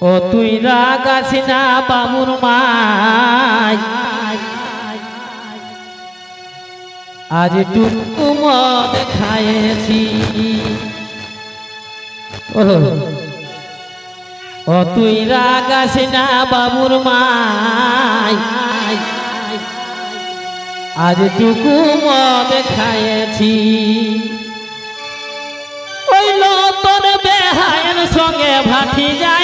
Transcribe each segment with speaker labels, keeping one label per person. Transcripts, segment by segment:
Speaker 1: ও তুই রাগাস না বাবুর মাই? আজ টুকু মদ খাইছি ও তুই রাগাস না বাবুর মাই? আজ টুকু মদ খাইছি ওই তোর বেহায়ের সঙ্গে ভাটি যাইছি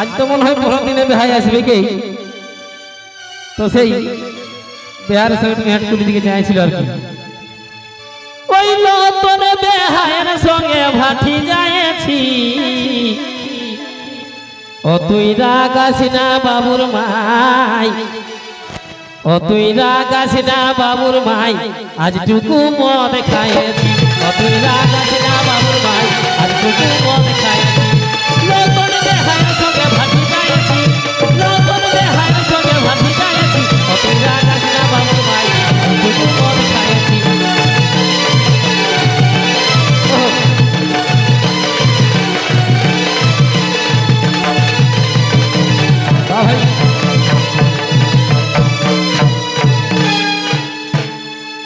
Speaker 1: আজ তো মনে হয় পরের দিনে বেহাই আসবে কে? তো সেই বেহার সঙ্গে তুমি হাটকুলি দিকে যাইছিল আর কি। ওই তোর বেহায়ের সঙ্গে ভাটি যাইছি ও তুই রাগাস না বাবুর মাই। ও তুই রাগাস না বাবুর মাই। আজ টুকু মদ খাইছি ও তুই রাগাস না বাবুর মাই। আজ টুকু মদ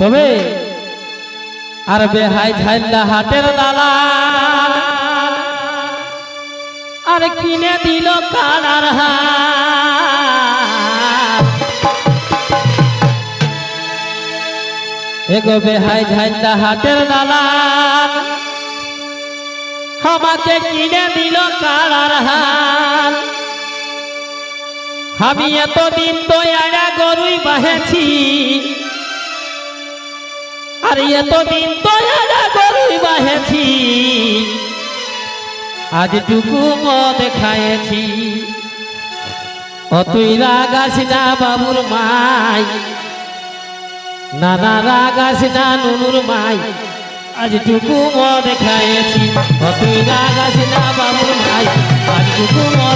Speaker 1: তবে আর বেহাই ঝাইল্লা হাটের দালা। আর কিনে দিল কালার হাত এগো বেহাই ঝাইল্লা হাটের দালা। আমাকে কিনে দিল কালার হাত আমি এতদিন তো এরা গরুই বাহেছি আর এতদিন এরা গরুই বাহেছি আজ টুকু মদ খাইছি ও তুই রাগাস না বাবুর মাই। না না রাগাস না নুনুর মাই। আজ টুকু মদ খাইছি ও তুই রাগাস না বাবুর মাই। আজ টুকু মদ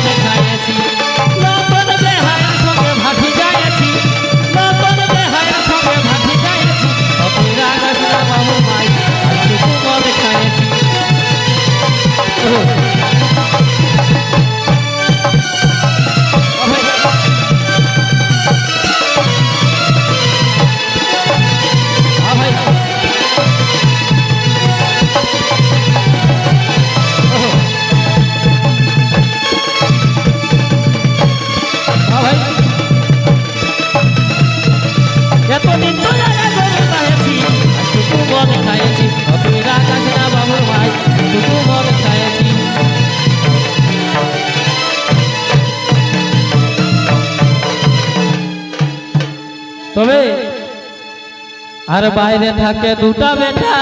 Speaker 1: আর বাইরে থাকে দুটা বেটা।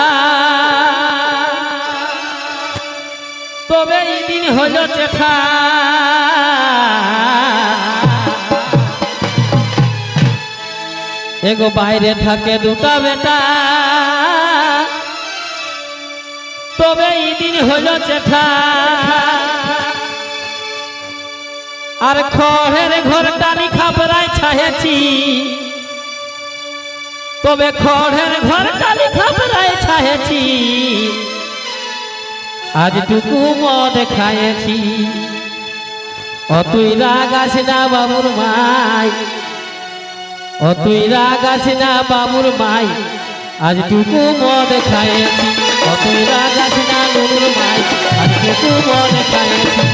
Speaker 1: তবে দিন হলো চেঠা। এগো বাইরে থাকে দুটা বেটা। তবে দিন হলো চেঠা। আর খড়ের ঘর টানি খাপরায় ছাহেছি। তবে খড়ের ঘর টানি খাপরায় ছাহেছি আজ টুকু মদ খাইছি ও তুই রাগাস না বাবুর মাই। ও তুই রাগাস না বাবুর মাই। আজ টুকু মদ খাইছি ও তুই রাগাস না নুনুর মাই। আজ টুকু মদ খাইছি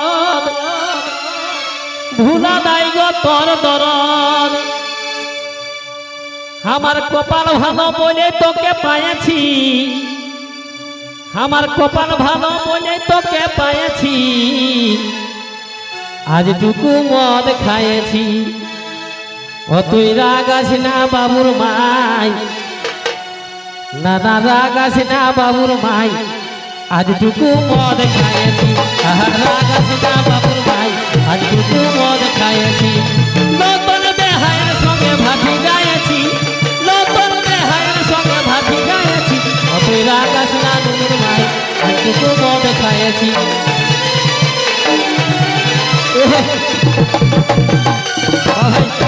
Speaker 1: ভুলা দাই গো তর দর আমার কপাল ভালো বলে তোকে পাইছি আমার কপাল ভালো বলে তোকে পাইছি আজটুকু মদ খাইছি ও তুই রাগাস না বাবুর মাই। না না রাগাস না বাবুর মাই। আজটুকু মদ আহা রাগাস না বাবুর আর দুটো মদ খাইছি নতুন বেহায়ের সঙ্গে ভাবি গাইছি নতুন বেহায়ের সঙ্গে ভাবি গাইছি অপের আকাশ লালুর ভাই আর দুটো মদ খাইছি Oh, hey.